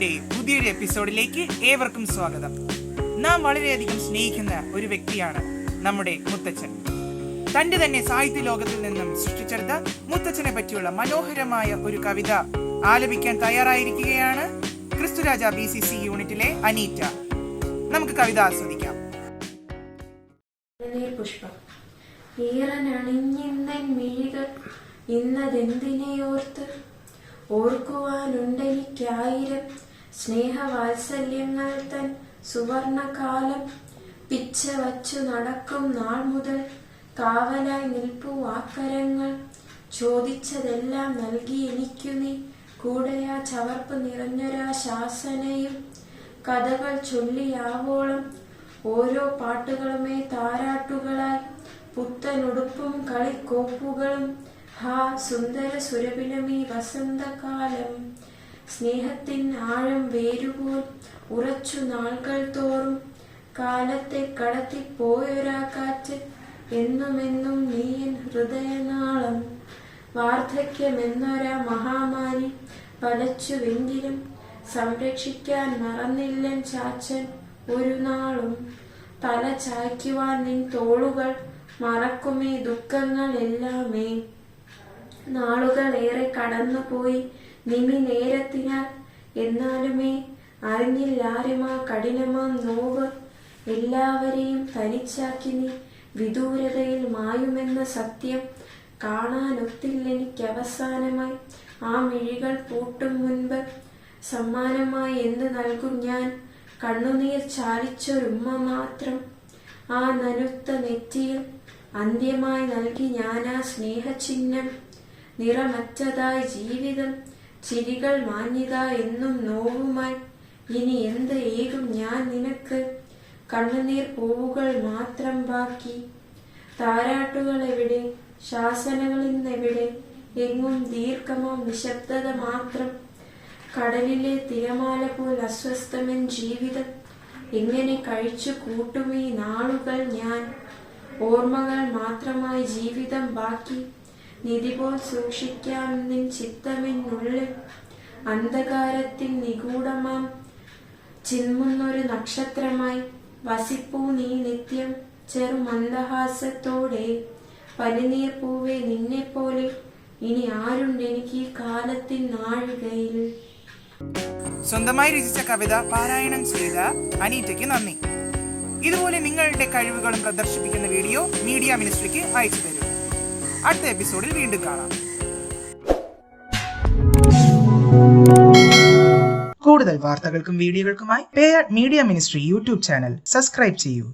ന്യൂസിന്റെ പുതിയൊരു എപ്പിസോഡിലേക്ക് ഏവർക്കും സ്വാഗതം. നാം വളരെയധികം സ്നേഹിക്കുന്ന ഒരു വ്യക്തിയാണ് നമ്മുടെ മുത്തച്ഛൻ. തന്റെ തന്നെ സാഹിത്യ ലോകത്തിൽ നിന്നും സൃഷ്ടിച്ചെടുത്ത മുത്തച്ഛനെ പറ്റിയുള്ള മനോഹരമായ ഒരു കവിത ആലപിക്കാൻ തയ്യാറായിരിക്കുകയാണ് ക്രിസ്തുരാജ ബി സി സി യൂണിറ്റിലെ അനീറ്റ. നമുക്ക് കവിത ആസ്വദിക്കാം. ഇന്നതെന്തിനെ ഇന്നതെന്തിനെയോർത്ത്? ഓർക്കുവാനുണ്ടെനിക്കായിരം സ്നേഹവാത്സല്യങ്ങൾ തൻ സുവർണകാലം പിച്ച വച്ചു നടക്കും നാൾ മുതൽ കാവലായി നിൽപ്പു വാക്കരങ്ങൾ. ചോദിച്ചതെല്ലാം നൽകി എനിക്കു നീ കൂടെയാ ചവർപ്പ് നിറഞ്ഞൊരാ ശാസനയും. കഥകൾ ചൊല്ലിയാവോളം ഓരോ പാട്ടുകളുമേ താരാട്ടുകളായി. പുത്തനുടുപ്പും കളിക്കോപ്പുകളും. ഹാ സുന്ദര സുരഭിലമീ വസന്തകാലം. സ്നേഹത്തിൻ ആഴം വേരുപോൽ ഉറച്ചു നാൾകൾ തോറും കാലത്തെ കടത്തിപ്പോയൊരാ കാറ്റ് എന്നുമെന്നും നീയൻ ഹൃദയനാളം വാർദ്ധക്യമെന്നൊരാ മഹാമാരി പലച്ചുവെങ്കിലും സംരക്ഷിക്കാൻ മറന്നില്ലൻ ചാച്ചൻ ഒരു നാളും. തല ചായ്ക്കുവാൻ നിൻ തോളുകൾ മറക്കുമേ ദുഃഖങ്ങൾ എല്ലാമേ നാളുകൾ ഏറെ കടന്നുപോയി നിമി നേരത്തിനാൽ. എന്നാലുമേ അറിഞ്ഞില്ലാരുമാ കഠിനമാം നോവ്. എല്ലാവരെയും തനിച്ചാക്കി നീ വിദൂരതയിൽ മായുമെന്ന സത്യം കാണാനൊത്തില്ലെനിക്കവസാനമായി. ആ മിഴികൾ പൂട്ടും മുൻപ് സമ്മാനമായി എന്ത് നൽകും ഞാൻ. കണ്ണുനീർ ചാലിച്ചൊരുമ്മ മാത്രം. ആ നനുത്ത നെറ്റിയിൽ അന്ത്യമായി നൽകി ആ സ്നേഹചിഹ്നം. നിറമറ്റതായി ജീവിതം ചിരികൾ മാഞ്ഞിത എന്നും നോവുമായി. ഇനി എന്ത് ഏകും ഞാൻ നിനക്ക്? കണ്ണുനീർ പൂവുകൾ മാത്രം ബാക്കി. താരാട്ടുകൾ എവിടെ ശാസനകൾ ഇന്നെവിടെ എങ്ങും ദീർഘമോ നിശബ്ദത മാത്രം. കടലിലെ തിരമാല പോൽ അസ്വസ്ഥമൻ ജീവിതം. എങ്ങനെ കഴിച്ചു കൂട്ടുമീ നാളുകൾ ഞാൻ? ഓർമ്മകൾ മാത്രമായി ജീവിതം ബാക്കി. നിധി പോൽ സൂക്ഷിക്കാം നിൻ ചിത്തമെന്നുള്ളിൽ അന്ധകാരത്തിൽ നിഗൂഢമാം. ചിന്മുന്നൊരു നക്ഷത്രമായി വസിപ്പൂ നീ നിത്യം ചെറു മന്ദഹാസത്തോടെ പനിനീർ പൂവേ നിന്നെ പോലെ ഇനി ആരുണ്ട് എനിക്ക് ഈ കാലത്തിൻ നാഴികയിൽ? സ്വന്തമായി രചിച്ച കവിത പാരായണം ചെയ്ത അനീറ്റയ്ക്ക് നന്ദി. ഇതുപോലെ നിങ്ങളുടെ കഴിവുകളും പ്രദർശിപ്പിക്കുന്ന വീഡിയോ മീഡിയ മിനിസ്ട്രിക്ക് അയച്ചു തരൂ. അടുത്ത എപ്പിസോഡിൽ വീണ്ടും കാണാം. കൂടുതൽ വാർത്തകൾക്കും വീഡിയോകൾക്കുമായി payer media ministry YouTube channel subscribe ചെയ്യൂ.